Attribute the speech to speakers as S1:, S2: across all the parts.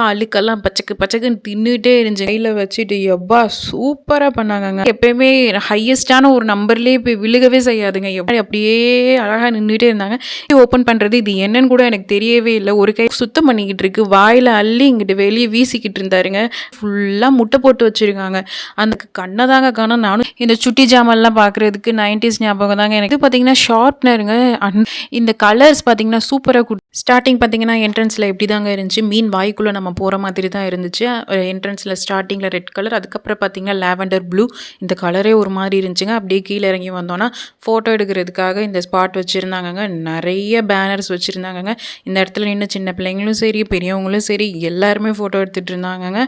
S1: அழுக்கெல்லாம் பச்சக்கு பச்சக்குன்னு தின்னுட்டே இருந்துச்சு. கையில் வச்சுட்டு எப்பா சூப்பராக பண்ணாங்கங்க. எப்பயுமே ஹையஸ்டான ஒரு நம்பர்லேயே போய் விழுகவே செய்யாதுங்க. எப்படி அப்படியே அழகாக நின்றுட்டே இருந்தாங்க. ஓப்பன் பண்ணுறது இது என்னன்னு கூட எனக்கு தெரியவே இல்லை. ஒரு கை சுத்தம் பண்ணிக்கிட்டு இருக்கு. வாயில் அள்ளி இங்கிட்டு வெளியே வீசிக்கிட்டு இருந்தாருங்க. ஃபுல்லாக முட்டை போட்டு வச்சுருக்காங்க. அந்த கண்ணை தாங்க காணும். நானும் இந்த சுட்டி ஜாமெல்லாம் பார்க்குறதுக்கு நைன்டிஸ் ஞாபகம் தாங்க எனக்கு. பார்த்தீங்கன்னா ஷார்ப்னருங்க அந் இந்த கலர்ஸ் பார்த்தீங்கன்னா சூப்பராக ஸ்டார்டிங் பார்த்தீங்கன்னா என்ட்ரன்ஸில் எப்படி தாங்க இருந்துச்சு. மீன் வாய்க்குள்ளே நம்ம நம்ம போகிற மாதிரி தான் இருந்துச்சு. என்ட்ரன்ஸில் ஸ்டார்டிங்கில் ரெட் கலர் அதுக்கப்புறம் பார்த்திங்கன்னா லாவெண்டர் ப்ளூ இந்த கலரே ஒரு மாதிரி இருந்துச்சுங்க. அப்படியே கீழே இறங்கி வந்தோன்னா ஃபோட்டோ எடுக்கிறதுக்காக இந்த ஸ்பாட் வச்சுருந்தாங்கங்க. நிறைய பேனர்ஸ் வச்சுருந்தாங்கங்க. இந்த இடத்துல நின்று சின்ன பிள்ளைங்களும் சரி பெரியவங்களும் சரி எல்லாருமே ஃபோட்டோ எடுத்துகிட்டு இருந்தாங்கங்க.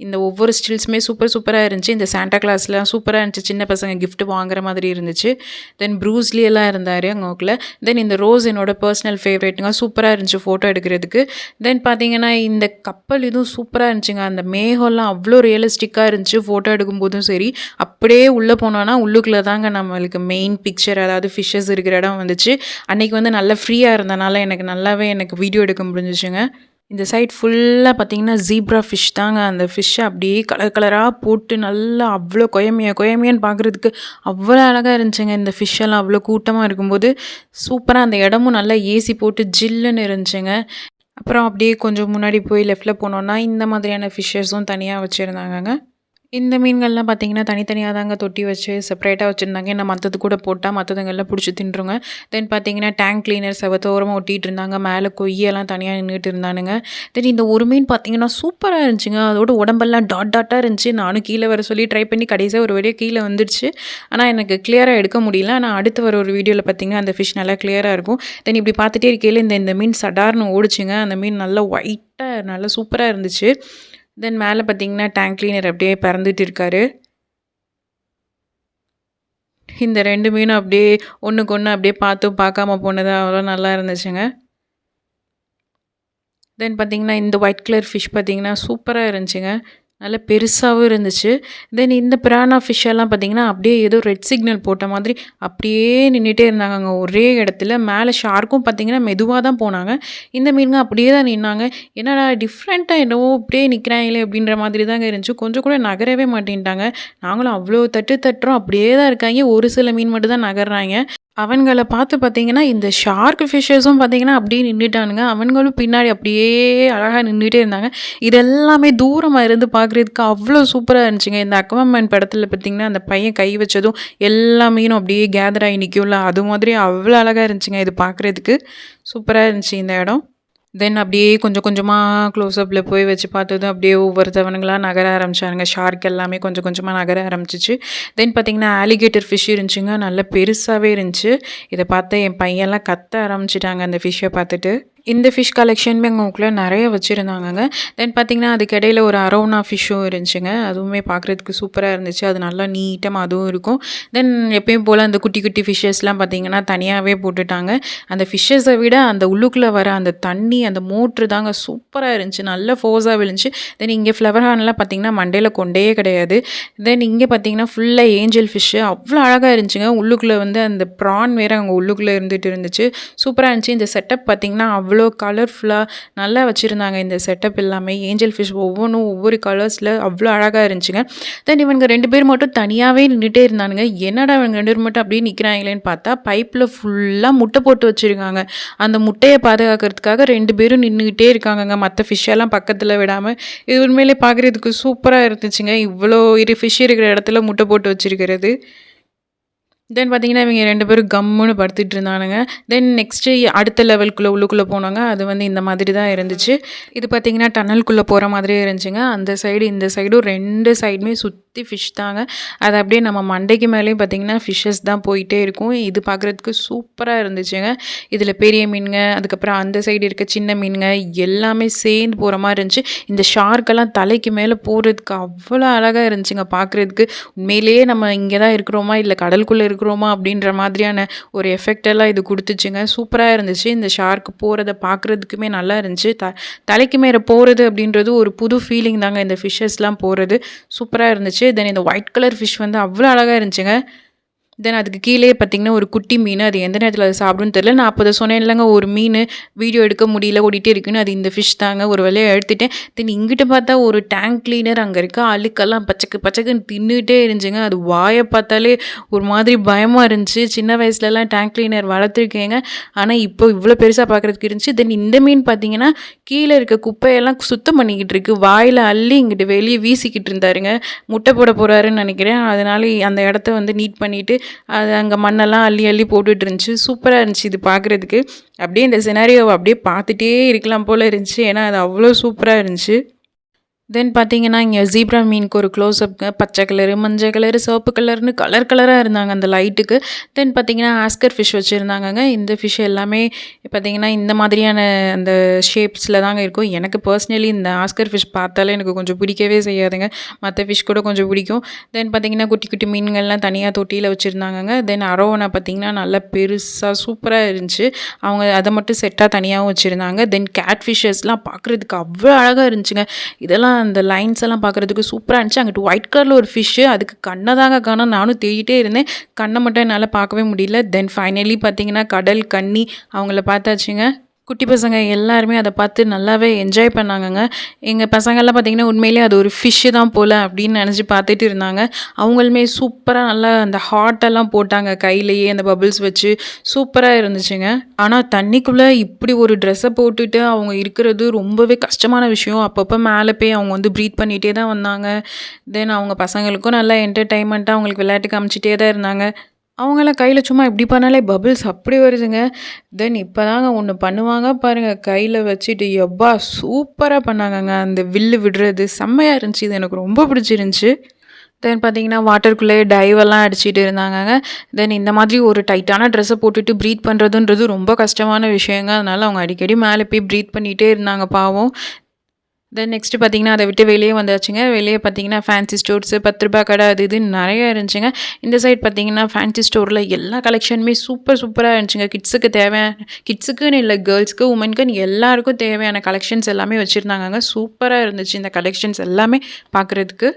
S1: இந்த ஒவ்வொரு ஸ்டில்ஸுமே சூப்பர் சூப்பராக இருந்துச்சு. இந்த சாண்டா கிளாஸ்லாம் சூப்பராக இருந்துச்சு. சின்ன பசங்க கிஃப்ட் வாங்குற மாதிரி இருந்துச்சு. தென் ப்ரூஸ்லி எல்லாம் இருந்தார் அங்கோக்கில் தென் இந்த ரோஸ் என்னோட பர்சனல் ஃபேவரேட்டுங்க சூப்பராக இருந்துச்சு ஃபோட்டோ எடுக்கிறதுக்கு. தென் பார்த்தீங்கன்னா இந்த கப்பல் இதுவும் சூப்பராக இருந்துச்சுங்க. அந்த மேகம்லாம் அவ்வளோ ரியலிஸ்டிக்காக இருந்துச்சு. ஃபோட்டோ எடுக்கும்போதும் சரி. அப்படியே உள்ளே போனோன்னா உள்ளுக்குள்ளே தாங்க நம்மளுக்கு மெயின் பிக்சர் அதாவது ஃபிஷ்ஷஸ் இருக்கிற இடம் வந்துச்சு. அன்றைக்கி வந்து நல்லா ஃப்ரீயாக இருந்தனால எனக்கு நல்லாவே எனக்கு வீடியோ எடுக்க முடிஞ்சிச்சுங்க. இந்த சைட் ஃபுல்லாக பார்த்தீங்கன்னா ஜீப்ரா ஃபிஷ் தாங்க. அந்த ஃபிஷ்ஷை அப்படியே கலர் கலராக போட்டு நல்லா அவ்வளோ கொயமையா கொயமையான்னு பார்க்குறதுக்கு அவ்வளோ அழகாக இருந்துச்சுங்க. இந்த ஃபிஷ்ஷெல்லாம் அவ்வளோ கூட்டமாக இருக்கும்போது சூப்பராக அந்த இடமும் நல்லா ஏசி போட்டு ஜில்லுன்னு இருந்துச்சுங்க. அப்புறம் அப்படியே கொஞ்சம் முன்னாடி போய் லெஃப்ட்டில் போனோன்னா இந்த மாதிரியான ஃபிஷ்ஷஸும் தனியாக வச்சுருந்தாங்கங்க. இந்த மீன்கள்லாம் பார்த்தீங்கன்னா தனித்தனியாக தாங்க தொட்டி வச்சு செப்பரேட்டாக வச்சுருந்தாங்க. ஏன்னா மற்றது கூட போட்டால் மற்றதுங்கெல்லாம் பிடிச்சி தின்றுங்க. தென் பார்த்தீங்கன்னா டேங்க் கிளீனர் செவத்தோரமாக ஒட்டிகிட்டு இருந்தாங்க. மேலே கொய்யெல்லாம் தனியாக நின்றுட்டு இருந்தானுங்க. தென் இந்த ஒரு மீன் பார்த்தீங்கன்னா சூப்பராக இருந்துச்சுங்க. அதோட உடம்பெல்லாம் டாட் டாட்டாக இருந்துச்சு. நானும் கீழே வர சொல்லி ட்ரை பண்ணி கடைசியாக ஒரு வழியாக கீழே வந்துடுச்சு ஆனால் எனக்கு கிளியராக எடுக்க முடியல. ஆனால் அடுத்து வர ஒரு வீடியோவில் பார்த்தீங்கன்னா அந்த ஃபிஷ் நல்லா கிளியராக இருக்கும். தென் இப்படி பார்த்துட்டே இருக்கையில் இந்த இந்த மீன் சடார்னு ஓடிச்சுங்க. அந்த மீன் நல்லா ஒயிட்டாக நல்லா சூப்பராக இருந்துச்சு. தென் மேலே பார்த்தீங்கன்னா டேங்க் கிளீனர் அப்படியே பறந்துட்டு இருக்காரு. இந்த ரெண்டு மீனும் அப்படியே ஒன்றுக்கு ஒன்று அப்படியே பார்த்தும் பார்க்காம போனது அவ்வளோ நல்லா இருந்துச்சுங்க. தென் பார்த்தீங்கன்னா இந்த ஒயிட் கலர் ஃபிஷ் பார்த்தீங்கன்னா சூப்பராக இருந்துச்சுங்க. நல்ல பெருசாகவும் இருந்துச்சு. தென் இந்த பிரானா ஃபிஷ்ஷெல்லாம் பார்த்திங்கன்னா பார்த்தீங்கன்னா அப்படியே ஏதோ ரெட் சிக்னல் போட்ட மாதிரி அப்படியே நின்றுட்டே இருந்தாங்க அங்கே ஒரே இடத்துல மேலே ஷார்க்கும் பார்த்தீங்கன்னா மெதுவாக தான் போனாங்க. இந்த மீனுங்க அப்படியே தான் நின்னாங்க. என்னடா டிஃப்ரெண்ட்டாக என்னவோ அப்படியே நிற்கிறாங்களே அப்படின்ற மாதிரி தாங்க இருந்துச்சு. கொஞ்சம் கூட நகரவே மாட்டேன்ட்டாங்க. நாங்களும் அவ்வளோ தட்டு தட்டுறோம். அப்படியே தான் இருக்காங்க. ஒரு சில மீன் மட்டும் தான் நகர்றாங்க. அவன்களை பார்த்து பார்த்தீங்கன்னா இந்த ஷார்க் ஃபிஷ்ஷஸும் பார்த்தீங்கன்னா அப்படியே நின்றுட்டானுங்க அவன்களும் பின்னாடி அப்படியே அழகாக நின்றுட்டே இருந்தாங்க. இதெல்லாமே தூரமாக இருந்து பார்க்குறதுக்கு அவ்வளோ சூப்பராக இருந்துச்சுங்க. இந்த அக்வமேன் படத்தில் பார்த்தீங்கன்னா அந்த பையன் கை வச்சதும் எல்லா மீனும் அப்படியே கேதர் ஆகி நிற்கும்ல அது மாதிரி அவ்வளோ அழகாக இருந்துச்சுங்க இது பார்க்குறதுக்கு. சூப்பராக இருந்துச்சு இந்த இடம். தென் அப்படியே கொஞ்சம் கொஞ்சமாக க்ளோஸ்அப்பில் போய் வச்சு பார்த்ததும் அப்படியே ஒவ்வொருத்தவனுங்களாக நகர ஆரம்பிச்சாருங்க ஷார்க் எல்லாமே கொஞ்சம் கொஞ்சமாக நகர ஆரம்பிச்சிச்சு. தென் பார்த்திங்கன்னா ஆலிகேட்டர் ஃபிஷ் இருந்துச்சுங்க. நல்ல பெருசாகவே இருந்துச்சு. இதை பார்த்து என் பையன்லாம் கத்த ஆரம்பிச்சிட்டாங்க அந்த ஃபிஷ்ஷை பார்த்துட்டு. இந்த ஃபிஷ் கலெக்ஷனுமே அவங்களுக்குள்ள நிறைய வச்சுருந்தாங்கங்க. தென் பார்த்திங்கன்னா அதுக்கு இடையில ஒரு அரோனா ஃபிஷ்ஷும் இருந்துச்சுங்க. அதுவுமே பார்க்குறதுக்கு சூப்பராக இருந்துச்சு. அது நல்லா நீட்டமாக அதுவும் இருக்கும். தென் எப்பயும் போல் அந்த குட்டி குட்டி ஃபிஷ்ஷஸ்லாம் பார்த்தீங்கன்னா தனியாகவே போட்டுட்டாங்க. அந்த ஃபிஷ்ஷஸை விட அந்த உள்ளுக்குள்ளே வர அந்த தண்ணி அந்த மோட்ரு தாங்க சூப்பராக இருந்துச்சு. நல்ல ஃபோர்ஸாக விழுந்துச்சு. தென் இங்கே ஃப்ளவர் ஹான்லாம் பார்த்திங்கன்னா மண்டையில் கொண்டே கிடையாது. தென் இங்கே பார்த்தீங்கன்னா ஃபுல்லாக ஏஞ்சல் ஃபிஷ்ஷு அவ்வளோ அழகாக இருந்துச்சுங்க. உள்ளுக்குள்ளே வந்து அந்த ப்ரான் வேறு அங்கே உள்ளுக்குள்ளே இருந்துட்டு இருந்துச்சு. சூப்பராக இருந்துச்சு. இந்த செட்டப் பார்த்தீங்கன்னா அவ்வளோ அவ்வளோ கலர்ஃபுல்லாக நல்லா வச்சுருந்தாங்க இந்த செட்டப் எல்லாமே. ஏஞ்சல் ஃபிஷ் ஒவ்வொன்றும் ஒவ்வொரு கலர்ஸில் அவ்வளோ அழகாக இருந்துச்சுங்க. தென் இவங்க ரெண்டு பேர் மட்டும் தனியாகவே நின்றுட்டே இருந்தானுங்க. என்னடா இவங்க ரெண்டு பேர் மட்டும் அப்படியே நிற்கிறாங்களேன்னு பார்த்தா பைப்பில் ஃபுல்லாக முட்டை போட்டு வச்சுருக்காங்க. அந்த முட்டையை பாதுகாக்கிறதுக்காக ரெண்டு பேரும் நின்றுக்கிட்டே இருக்காங்கங்க. மற்ற ஃபிஷ்ஷெல்லாம் பக்கத்தில் விடாமல் இது உண்மையிலே பார்க்குறதுக்கு சூப்பராக இருந்துச்சுங்க. இவ்வளோ இரு ஃபிஷ் இருக்கிற இடத்துல முட்டை போட்டு வச்சிருக்கிறது. தென் பார்த்தீங்கன்னா இவங்க ரெண்டு பேரும் கம்முன்னு படுத்துட்டு இருந்தானுங்க. தென் நெக்ஸ்ட்டு அடுத்த லெவலுக்குள்ளே உள்ளுக்குள்ளே போனாங்க. அது வந்து இந்த மாதிரி தான் இருந்துச்சு. இது பார்த்தீங்கன்னா டனலுக்குள்ளே போகிற மாதிரியே இருந்துச்சுங்க. அந்த சைடு இந்த சைடும் ரெண்டு சைடுமே சுற்றி ஃபிஷ் தாங்க. அது அப்படியே நம்ம மண்டைக்கு மேலேயும் பார்த்தீங்கன்னா ஃபிஷ்ஷஸ் தான் போயிட்டே இருக்கும். இது பார்க்குறதுக்கு சூப்பராக இருந்துச்சுங்க. இதில் பெரிய மீனுங்க அதுக்கப்புறம் அந்த சைடு இருக்க சின்ன மீனுங்க எல்லாமே சேர்ந்து போகிற மாதிரி இருந்துச்சு. இந்த ஷார்க்கெல்லாம் தலைக்கு மேலே போகிறதுக்கு அவ்வளோ அழகாக இருந்துச்சுங்க பார்க்குறதுக்கு உண்மையிலேயே நம்ம இங்கே தான் இருக்கிறோமா? இல்லை கடலுக்குள்ளே இருக்கிறோமா அப்படின்ற மாதிரியான ஒரு எஃபெக்ட் எல்லாம் இது கொடுத்துச்சுங்க. சூப்பராக இருந்துச்சு. இந்த ஷார்க் போகிறத பார்க்குறதுக்குமே நல்லா இருந்துச்சு. த தலைக்கு மேலே போகிறது அப்படின்றது ஒரு புது ஃபீலிங் தாங்க இந்த ஃபிஷ்ஷஸ்லாம் போகிறது சூப்பராக இருந்துச்சு. தென் இந்த ஒயிட் கலர் ஃபிஷ் வந்து அவ்வளோ அழகாக இருந்துச்சுங்க. தென் அதுக்கு கீழேயே பார்த்தீங்கன்னா ஒரு குட்டி மீன் அது எந்த நேரத்தில் அது சாப்பிடுன்னு தெரியல. நான் அப்போ அதை சொன்னேன் இல்லைங்க ஒரு மீன் வீடியோ எடுக்க முடியல ஓடிட்டே இருக்குன்னு அது இந்த ஃபிஷ் தாங்க ஒரு வேலையை எடுத்துட்டேன். தென் இங்கிட்ட பார்த்தா ஒரு டேங்க் கிளீனர் அங்கே இருக்க. அழுக்கெல்லாம் பச்சக்கு பச்சக்குன்னு தின்னுட்டே இருந்துச்சுங்க. அது வாயை பார்த்தாலே ஒரு மாதிரி பயமாக இருந்துச்சு. சின்ன வயசுலலாம் டேங்க் கிளீனர் வளர்த்துருக்கேங்க. ஆனால் இப்போ இவ்வளோ பெருசாக பார்க்குறதுக்கு இருந்துச்சு. தென் இந்த மீன் பார்த்தீங்கன்னா கீழே இருக்க குப்பையெல்லாம் சுத்தம் பண்ணிக்கிட்டு இருக்கு. வாயில் அள்ளி இங்கிட்டு வெளியே வீசிக்கிட்டு இருந்தாருங்க. முட்டை போட போகிறாருன்னு நினைக்கிறேன். அதனால அந்த இடத்த வந்து நீட் பண்ணிவிட்டு அது அங்கே மண்ணெல்லாம் அள்ளி அள்ளி போட்டுட்டு இருந்துச்சு சூப்பராக இருந்துச்சு இது பார்க்குறதுக்கு அப்படியே இந்த சினாரியோவை அப்படியே பார்த்துட்டே இருக்கலாம் போல் இருந்துச்சு. ஏன்னா அது அவ்வளோ சூப்பராக இருந்துச்சு. தென் பார்த்தீங்கன்னா இங்கே ஜீப்ரா மீனுக்கு ஒரு க்ளோஸ்அப் பச்சை கலரு மஞ்சள் கலரு சிவப்பு கலர்னு கலர் கலராக இருந்தாங்க அந்த லைட்டுக்கு தென் பார்த்தீங்கன்னா ஆஸ்கர் ஃபிஷ் வச்சுருந்தாங்கங்க. இந்த ஃபிஷ் எல்லாமே பார்த்தீங்கன்னா இந்த மாதிரியான அந்த ஷேப்ஸில் தாங்க இருக்கும். எனக்கு பர்சனலி இந்த ஆஸ்கர் ஃபிஷ் பார்த்தாலே எனக்கு கொஞ்சம் பிடிக்கவே செய்யாதுங்க. மற்ற ஃபிஷ் கூட கொஞ்சம் பிடிக்கும். தென் பார்த்தீங்கன்னா குட்டி குட்டி மீன்கள்லாம் தனியாக தொட்டியில் வச்சுருந்தாங்கங்க. தென் அரோவனை பார்த்தீங்கன்னா நல்லா பெருசாக சூப்பராக இருந்துச்சு. அவங்க அதை மட்டும் செட்டாக தனியாகவும் வச்சுருந்தாங்க. தென் கேட் ஃபிஷ்ஷஸ்லாம் பார்க்குறதுக்கு அவ்வளோ அழகாக இருந்துச்சுங்க. இதெல்லாம் அந்த லைன்ஸ் எல்லாம் பார்க்குறதுக்கு சூப்பராக இருந்துச்சு. அங்கிட்டு ஒயிட் கலரில் ஒரு ஃபிஷ்ஷு அதுக்கு கண்ணை தாங்க காணோம். நானும் தேடிட்டே இருந்தேன். கண்ணை மட்டும் என்னால் பார்க்கவே முடியல. தென் ஃபைனலி பார்த்தீங்கன்னா கடல் கண்ணி அவங்கள பார்த்தாச்சுங்க. குட்டி பசங்க எல்லாருமே அதை பார்த்து நல்லாவே என்ஜாய் பண்ணாங்கங்க. எங்கள் பசங்கள்லாம் பார்த்திங்கன்னா உண்மையிலேயே அது ஒரு ஃபிஷ்ஷு தான் போல் அப்படின்னு நினச்சி பார்த்துட்டு இருந்தாங்க. அவங்களுமே சூப்பராக நல்லா அந்த ஹாட்டெல்லாம் போட்டாங்க கையிலேயே அந்த பபிள்ஸ் வச்சு. சூப்பராக இருந்துச்சுங்க. ஆனால் தண்ணிக்குள்ளே இப்படி ஒரு ட்ரெஸ்ஸை போட்டுட்டு அவங்க இருக்கிறது ரொம்பவே கஷ்டமான விஷயம். அப்பப்போ மேலே போய் அவங்க வந்து ப்ரீத் பண்ணிகிட்டே தான் வந்தாங்க. தென் அவங்க பசங்களுக்கும் நல்லா என்டர்டைன்மெண்ட்டாக அவங்களுக்கு விளையாட்டு காமிச்சிட்டே தான் இருந்தாங்க. அவங்களாம் கையில் சும்மா இப்படி பண்ணாலே பபிள்ஸ் அப்படி வருதுங்க. தென் இப்போ தாங்க ஒன்று பண்ணுவாங்க பாருங்கள் கையில் வச்சுட்டு எப்பா சூப்பராக பண்ணாங்கங்க. அந்த வில்லு விடுறது செம்மையாக இருந்துச்சு. இது எனக்கு ரொம்ப பிடிச்சிருந்துச்சி. தென் பார்த்தீங்கன்னா வாட்டருக்குள்ளேயே டைவெல்லாம் அடிச்சுட்டு இருந்தாங்க தென் இந்த மாதிரி ஒரு டைட்டான ட்ரெஸ்ஸை போட்டுட்டு ப்ரீத் பண்ணுறதுன்றது ரொம்ப கஷ்டமான விஷயங்க. அதனால் அவங்க அடிக்கடி மேலே போய் ப்ரீத் பண்ணிகிட்டே இருந்தாங்க பாவம். தென் நெக்ஸ்ட்டு பார்த்தீங்கன்னா அதை விட்டு வெளியே வந்தாச்சுங்க. வெளியே பார்த்தீங்கன்னா ஃபேன்சி ஸ்டோர்ஸு பத்து ரூபா கடை அது இதுன்னு நிறைய இருந்துச்சுங்க. இந்த சைட் பார்த்தீங்கன்னா ஃபேன்சி ஸ்டோரில் எல்லா கலெக்ஷனுமே சூப்பர் சூப்பராக இருந்துச்சுங்க. கிட்ஸுக்கு தேவையான கிட்ஸுக்குன்னு இல்லை கேர்ள்ஸ்க்கு உமனுக்குன்னு எல்லாருக்கும் தேவையான கலெக்ஷன்ஸ் எல்லாமே வச்சுருந்தாங்க சூப்பராக இருந்துச்சு இந்த கலெக்ஷன்ஸ் எல்லாமே பார்க்குறதுக்கு.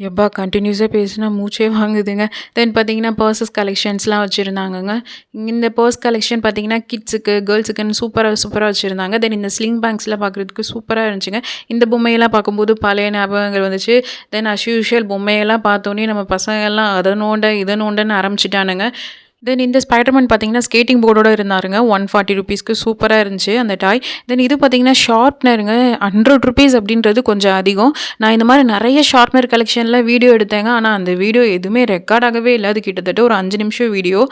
S1: எப்பா கண்டினியூஸாக பேசினா மூச்சே வாங்குதுங்க. தென் பார்த்தீங்கன்னா பர்சஸ் கலெக்ஷன்ஸ்லாம் வச்சுருந்தாங்கங்க. இந்த பர்ஸ் கலெக்ஷன் பார்த்தீங்கன்னா கிட்ஸுக்கு கேர்ள்ஸுக்குன்னு சூப்பராக சூப்பராக வச்சுருந்தாங்க. தென் இந்த ஸ்லிங் பேங்க்ஸ்லாம் பார்க்குறதுக்கு சூப்பராக இருந்துச்சுங்க. இந்த பொம்மையெல்லாம் பார்க்கும்போது பழைய ஞாபகங்கள் வந்துச்சு. தென் அஸ் யூஷுவல் பொம்மையெல்லாம் பார்த்தோன்னே நம்ம பசங்கள்லாம் அதை நோண்ட இதை நோண்டன்னு ஆரம்பிச்சிட்டானுங்க. தென் இந்த ஸ்பைடர்மேன் பார்த்தீங்கன்னா ஸ்கேட்டிங் போர்டோட இருந்தாருங்க. ஒன் ஃபார்ட்டி ருபீஸ்க்கு சூப்பராக இருந்துச்சு அந்த டாய் தென் இது பார்த்தீங்கன்னா ஷார்ப்னருங்க ஹண்ட்ரட் ருபீஸ் அப்படின்றது கொஞ்சம் அதிகம். நான் இந்த மாதிரி நிறைய ஷார்ப்னர் கலெக்ஷனில் வீடியோ எடுத்தேங்க. ஆனால் அந்த வீடியோ எதுவுமே ரெக்கார்ட் ஆகவே இல்லை. அது கிட்டத்தட்ட ஒரு அஞ்சு நிமிஷம் வீடியோ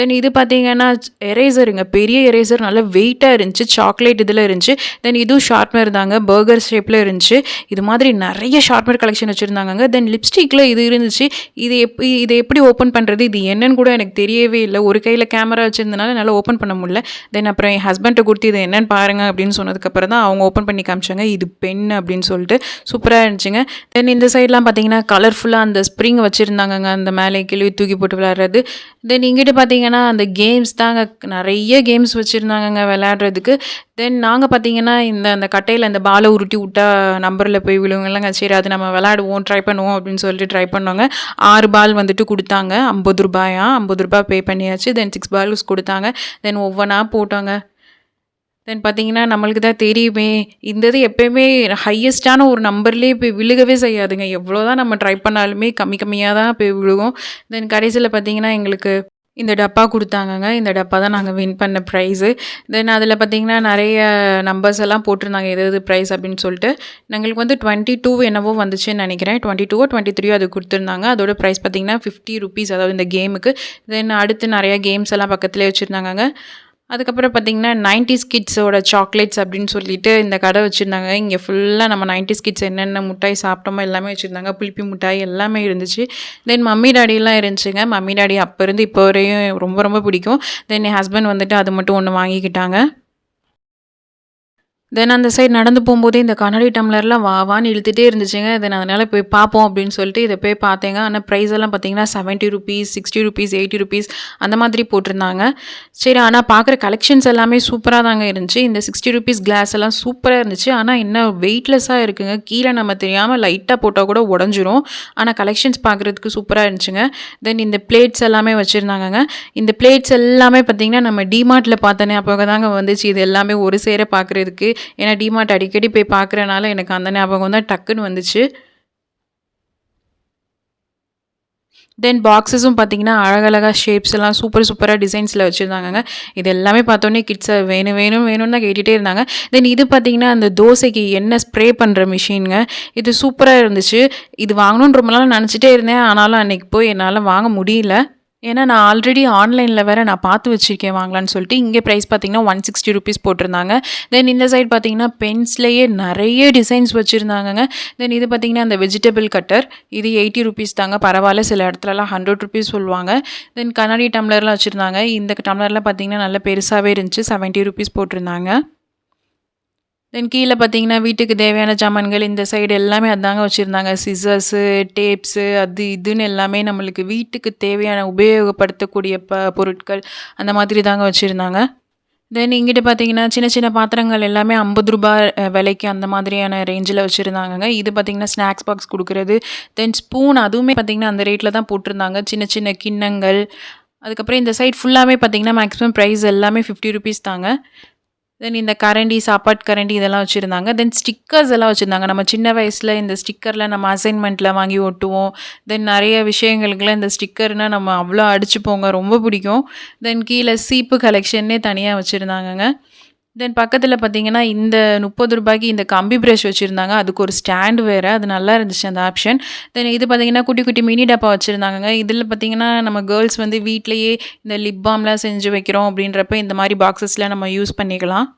S1: தென் இது பார்த்தீங்கன்னா எரேசருங்க பெரிய எரேசர் நல்லா வெயிட்டாக இருந்துச்சு. சாக்லேட் இதில் இருந்துச்சு. தென் இதுவும் ஷார்ப்னர் தாங்க. பர்கர் ஷேப்பில் இருந்துச்சு. இது மாதிரி நிறைய ஷார்ப்னர் கலெக்ஷன் வச்சுருந்தாங்க தென் லிப்ஸ்டிக்கில் இது இருந்துச்சு. இது எப் இதை எப்படி ஓப்பன் பண்ணுறது இது என்னன்னு கூட எனக்கு தெரியவே இல்லை ஒரு கையில் கேமரா வச்சுருந்தனால என்னால் ஓப்பன் பண்ண முடியல. தென் அப்புறம் என் ஹஸ்பண்ட்டை கொடுத்து இது என்னன்னு பாருங்க அப்படின்னு சொன்னதுக்கப்புறம் தான் அவங்க ஓப்பன் பண்ணி காமிச்சாங்க. இது பென் அப்படின்னு சொல்லிட்டு சூப்பராக இருந்துச்சுங்க. தென் இந்த சைட்லாம் பார்த்தீங்கன்னா கலர்ஃபுல்லாக அந்த ஸ்ப்ரிங் வச்சுருந்தாங்கங்க. அந்த மேலே கிழவி தூக்கி போட்டு விளையாடுறது. தென் இங்கிட்டு பார்த்தீங்கன்னா அந்த கேம்ஸ் தாங்க நிறைய கேம்ஸ் வச்சுருந்தாங்கங்க விளையாடுறதுக்கு. தென் நாங்கள் பார்த்தீங்கன்னா இந்த அந்த கட்டையில் அந்த பாலை உருட்டி விட்டா நம்பரில் போய் விழுவுங்கல்லங்க சரி அது நம்ம விளையாடுவோம் ட்ரை பண்ணுவோம் அப்படின்னு சொல்லிட்டு ட்ரை பண்ணோங்க. ஆறு பால் வந்துட்டு கொடுத்தாங்க. ஐம்பது ரூபாயா? ஐம்பது ரூபாய் பே பண்ணியாச்சு. தென் சிக்ஸ் பால்ஸ் கொடுத்தாங்க. தென் ஒவ்வொன்றா போட்டோங்க. தென் பார்த்தீங்கன்னா நம்மளுக்கு தான் தெரியுமே இந்த இது எப்பயுமே ஹையஸ்ட்டான ஒரு நம்பர்லேயே போய் விழுகவே செய்யாதுங்க. எவ்வளோ தான் நம்ம ட்ரை பண்ணாலுமே கம்மி கம்மியாக தான் போய் விழுகும். தென் கடைசியில் பார்த்தீங்கன்னா எங்களுக்கு இந்த டப்பா கொடுத்தாங்கங்க. இந்த டப்பா தான் நாங்கள் வின் பண்ண ப்ரைஸு தென் அதில் பார்த்தீங்கன்னா நிறைய நம்பர்ஸ் எல்லாம் போட்டிருந்தாங்க. எது எது ப்ரைஸ் அப்படின்னு சொல்லிட்டு. எங்களுக்கு வந்து டுவெண்ட்டி டூ என்னவோ வந்துச்சுன்னு நினைக்கிறேன். டுவெண்ட்டி டூவோ டுவெண்ட்டி த்ரீயோ அது கொடுத்துருந்தாங்க. அதோட ப்ரைஸ் பார்த்தீங்கன்னா ஃபிஃப்டி ருபீஸ் அதாவது இந்த கேமுக்கு தென் அடுத்து நிறையா கேம்ஸ் எல்லாம் பக்கத்துலேயே வச்சுருந்தாங்க அதுக்கப்புறம் பார்த்தீங்கன்னா நைன்டிஸ் கிட்ஸோட சாக்லேட்ஸ் அப்படின்னு சொல்லிட்டு இந்த கடை வச்சுருந்தாங்க. இங்கே ஃபுல்லாக நம்ம நைன்டிஸ் கிட்ஸ் என்னென்ன மிட்டாய் சாப்பிட்டோமோ எல்லாமே வச்சுருந்தாங்க. புளிப்பி முட்டாய் எல்லாமே இருந்துச்சு. தென் மம்மி டாடிலாம் இருந்துச்சுங்க. மம்மி டாடி அப்போ இருந்து இப்போ வரையும் ரொம்ப ரொம்ப பிடிக்கும். தென் என் ஹஸ்பண்ட் வந்துட்டு அது மட்டும் ஒன்று வாங்கிக்கிட்டாங்க. தென் அந்த சைடு நடந்து போகும்போதே இந்த கண்ணாடி டம்ளர்லாம் வா வான்னு இழுத்துட்டே இருந்துச்சுங்க. தென் அதனால் போய் பார்ப்போம் அப்படின்னு சொல்லிட்டு இதை போய் பார்த்தேங்க. ஆனால் ப்ரைஸ் எல்லாம் பார்த்தீங்கன்னா seventy rupees sixty rupees eighty rupees அந்த மாதிரி போட்டிருந்தாங்க. சரி ஆனால் பார்க்குற கலெக்ஷன்ஸ் எல்லாமே சூப்பராக தாங்க இருந்துச்சு. இந்த சிக்ஸ்டி ருபீஸ் கிளாஸ் எல்லாம் சூப்பராக இருந்துச்சு. ஆனால் என்ன வெயிட்லெஸ்ஸாக இருக்குங்க. கீழே நம்ம தெரியாமல் லைட்டாக போட்டால் கூட உடஞ்சிரும். ஆனால் கலெக்ஷன்ஸ் பார்க்குறதுக்கு சூப்பராக இருந்துச்சுங்க. தென் இந்த பிளேட்ஸ் எல்லாமே வச்சுருந்தாங்கங்க. இந்த பிளேட்ஸ் எல்லாமே பார்த்தீங்கன்னா நம்ம டிமார்ட்டில் பார்த்தனே அப்போ தாங்க வந்துச்சு. இது எல்லாமே ஒரு சேர பார்க்குறதுக்கு. ஏன்னா டிமார்ட் அடிக்கடி போய் பார்க்குறனால எனக்கு அந்த ஞாபகம் தான் டக்குன்னு வந்துச்சு. தென் பாக்ஸஸும் பார்த்தீங்கன்னா அழகழகாக ஷேப்ஸ் எல்லாம் சூப்பர் சூப்பராக டிசைன்ஸில் வச்சுருந்தாங்க இது எல்லாமே பார்த்தோன்னே கிட்ஸை வேணும் வேணும் வேணும்னு தான் கேட்டுகிட்டே இருந்தாங்க. தென் இது பார்த்தீங்கன்னா அந்த தோசைக்கு எண்ணெய் ஸ்ப்ரே பண்ணுற மிஷினுங்க இது சூப்பராக இருந்துச்சு. இது வாங்கணுன்னு ரொம்ப நாள் நினச்சிட்டே இருந்தேன். ஆனாலும் அன்றைக்கி போய் என்னால் வாங்க முடியல. ஏன்னா நான் ஆல்ரெடி ஆன்லைனில் வேறு நான் பார்த்து வச்சுருக்கேன் வாங்கலான்னு சொல்லிட்டு இங்கே ப்ரைஸ் பார்த்தீங்கன்னா ஒன் சிக்ஸ்டி ருபீஸ் போட்டிருந்தாங்க. தென் இந்த சைட் பார்த்தீங்கன்னா பென்ஸ்லேயே நிறைய டிசைன்ஸ் வச்சுருந்தாங்கங்க. தென் இது பார்த்தீங்கன்னா அந்த வெஜிடபிள் கட்டர் இது எயிட்டி ருபீஸ் தாங்க. பரவாயில்ல சில இடத்துலலாம் ஹண்ட்ரட் ருபீஸ் சொல்லுவாங்க. தென் கண்ணாடி டம்ளர்லாம் வச்சுருந்தாங்க. இந்த டம்ளர்லாம் பார்த்திங்கன்னா நல்ல பெருசாகவே இருந்துச்சு. செவன்ட்டி ருபீஸ் போட்டிருந்தாங்க. தென் கீழே பார்த்தீங்கன்னா வீட்டுக்கு தேவையான சாமான்கள் இந்த சைடு எல்லாமே அதாங்க வச்சுருந்தாங்க. சிசர்ஸு டேப்ஸு அது இதுன்னு எல்லாமே நம்மளுக்கு வீட்டுக்கு தேவையான உபயோகப்படுத்தக்கூடிய ப பொருட்கள் அந்த மாதிரி தாங்க வச்சுருந்தாங்க. தென் இங்கிட்ட பார்த்தீங்கன்னா சின்ன சின்ன பாத்திரங்கள் எல்லாமே ஐம்பது ரூபாய் விலைக்கு அந்த மாதிரியான ரேஞ்சில் வச்சுருந்தாங்கங்க. இது பார்த்திங்கன்னா ஸ்நாக்ஸ் பாக்ஸ் கொடுக்குறது. தென் ஸ்பூன் அதுவுமே பார்த்திங்கன்னா அந்த ரேட்டில் தான் போட்டிருந்தாங்க. சின்ன சின்ன கிண்ணங்கள். அதுக்கப்புறம் இந்த சைட் ஃபுல்லாகவே பார்த்திங்கன்னா மேக்ஸிமம் ப்ரைஸ் எல்லாமே ஃபிஃப்டி ருபீஸ் தாங்க. தென் இந்த கரண்டி சாப்பாட்டு கரண்டி இதெல்லாம் வச்சுருந்தாங்க. தென் ஸ்டிக்கர்ஸ் எல்லாம் வச்சுருந்தாங்க. நம்ம சின்ன வயசில் இந்த ஸ்டிக்கரில் நம்ம அசைன்மெண்ட்டில் வாங்கி ஒட்டுவோம். தென் நிறைய விஷயங்களுக்குலாம் இந்த ஸ்டிக்கர்னால் நம்ம அவ்வளோ அடிச்சுப்போங்க ரொம்ப பிடிக்கும். தென் கீழே சீப்பு கலெக்ஷன்னே தனியாக வச்சுருந்தாங்கங்க. தென் பக்கத்தில் பார்த்தீங்கன்னா இந்த முப்பது ரூபாய்க்கு இந்த கம்பி ப்ரஷ் வச்சுருந்தாங்க. அதுக்கு ஒரு ஸ்டாண்டு வேறு. அது நல்லா இருந்துச்சு அந்த ஆப்ஷன் தென் இது பார்த்திங்கன்னா குட்டி குட்டி மினி டப்பா வச்சுருந்தாங்க இதில் பார்த்திங்கன்னா நம்ம கேர்ள்ஸ் வந்து வீட்லேயே இந்த லிப் பாம்லாம் செஞ்சு வைக்கிறோம் அப்படின்றப்ப இந்த மாதிரி பாக்ஸஸில் நம்ம யூஸ் பண்ணிக்கலாம்.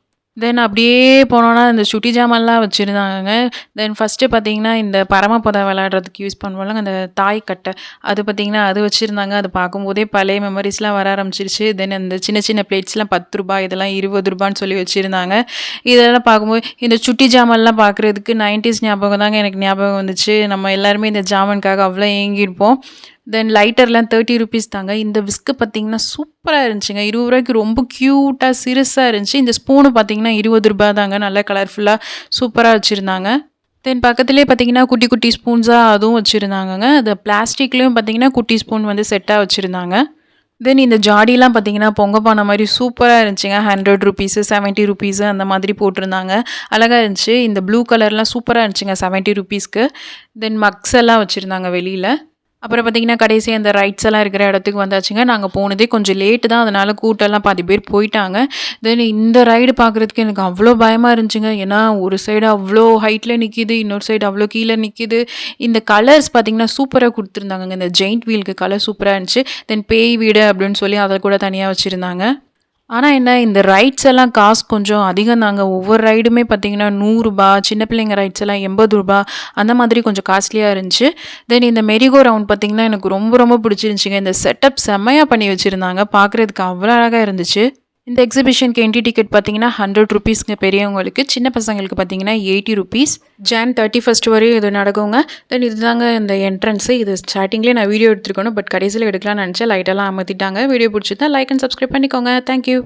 S1: தென் அப்படியே போனோன்னா இந்த சுட்டி ஜாமான்லாம் வச்சுருந்தாங்க தென் ஃபஸ்ட்டு பார்த்தீங்கன்னா இந்த பரமபதம் விளையாடுறதுக்கு யூஸ் பண்ணுவோம்ல அந்த தாய் கட்டை. அது பார்த்திங்கன்னா அது வச்சுருந்தாங்க. அது பார்க்கும்போதே பழைய மெமரிஸ்லாம் வர ஆரம்பிச்சிருச்சு. தென் அந்த சின்ன சின்ன பிளேட்ஸ்லாம் பத்து ரூபாய் இதெல்லாம் இருபது ரூபான்னு சொல்லி வச்சுருந்தாங்க. இதெல்லாம் பார்க்கும்போது இந்த சுட்டி ஜாமான்லாம் பார்க்குறதுக்கு நைன்டிஸ் ஞாபகம் தாங்க எனக்கு ஞாபகம் வந்துச்சு. நம்ம எல்லாருமே இந்த ஜாமனுக்காக அவ்வளோ ஏங்கியிருப்போம். தென் லைட்டர்லாம் தேர்ட்டி ருபீஸ் தாங்க. இந்த விஸ்க்கு பார்த்தீங்கன்னா சூப்பராக இருந்துச்சுங்க. இருபது ரூபாய்க்கு ரொம்ப க்யூட்டாக சிறுசாக இருந்துச்சு. இந்த ஸ்பூனு பார்த்தீங்கன்னா இருபது ரூபா தாங்க. நல்லா கலர்ஃபுல்லாக சூப்பராக வச்சுருந்தாங்க. தென் பக்கத்துலேயே பார்த்தீங்கன்னா குட்டி குட்டி ஸ்பூன்ஸாக அதுவும் வச்சுருந்தாங்கங்க. அது பிளாஸ்டிக்லேயும் பார்த்தீங்கன்னா குட்டி ஸ்பூன் வந்து செட்டாக வச்சுருந்தாங்க. தென் இந்த ஜாடிலாம் பார்த்தீங்கன்னா பொங்க பானை மாதிரி சூப்பராக இருந்துச்சுங்க. ஹண்ட்ரட் ருபீஸு செவன்ட்டி ருபீஸு அந்த மாதிரி போட்டிருந்தாங்க. அழகாக இருந்துச்சு. இந்த ப்ளூ கலர்லாம் சூப்பராக இருந்துச்சுங்க செவன்ட்டி ருபீஸ்க்கு தென் மக்ஸ் எல்லாம் வச்சுருந்தாங்க வெளியில். அப்புறம் பார்த்திங்கன்னா கடைசி அந்த ரைட்ஸ் எல்லாம் இருக்கிற இடத்துக்கு வந்தாச்சுங்க. நாங்கள் போனதே கொஞ்சம் லேட்டு தான். அதனால் கூட்டெல்லாம் பாதி பேர் போயிட்டாங்க. தென் இந்த ரைடு பார்க்குறதுக்கு எனக்கு அவ்வளோ பயமாக இருந்துச்சுங்க. ஏன்னா ஒரு சைடு அவ்வளோ ஹைட்டில் நிற்கிது இன்னொரு சைடு அவ்வளோ கீழே நிற்கிது இந்த கலர்ஸ் பார்த்திங்கன்னா சூப்பராக கொடுத்துருந்தாங்க இந்த ஜெயிண்ட் வீலுக்கு கலர் சூப்பராக இருந்துச்சு. தென் பேய் வீடு அப்படின்னு சொல்லி அதை கூட தனியாக வச்சுருந்தாங்க. ஆனால் என்ன இந்த ரைட்ஸ் எல்லாம் காசு கொஞ்சம் அதிகம் தாங்க. ஒவ்வொரு ரைடுமே பார்த்தீங்கன்னா நூறுரூபா சின்ன பிள்ளைங்க ரைட்ஸ் எல்லாம் எண்பது ரூபா அந்த மாதிரி கொஞ்சம் காஸ்ட்லியாக இருந்துச்சு. தென் இந்த மெரிகோ ரவுண்ட் பார்த்திங்கன்னா எனக்கு ரொம்ப ரொம்ப பிடிச்சிருந்துச்சிங்க. இந்த செட்டப் செம்மையாக பண்ணி வச்சுருந்தாங்க. பார்க்குறதுக்கு அவ்வளோ அழகாக இருந்துச்சு. இந்த எக்ஸிபிஷனுக்கு என்ட்ரி டிக்கெட் பார்த்தீங்கன்னா ஹண்ட்ரட் ருபீஸ்க்கு பெரியவங்களுக்கு சின்ன பசங்களுக்கு பார்த்தீங்கன்னா eighty rupees June thirty first வரையும் இது நடக்குங்க. தென் இதுதாங்க இந்த என்ட்ரன்ஸு இது ஸ்டார்டிங்லேயே நான் வீடியோ எடுத்துருக்கணும் பட் கடைசியில் எடுக்கலாம்னு நினச்சேன். லைட்டெல்லாம் அமர்த்திட்டாங்க. வீடியோ பிடிச்சிருந்தா லைக் அண்ட் சப்ஸ்கிரைப் பண்ணிக்கோங்க. Thank you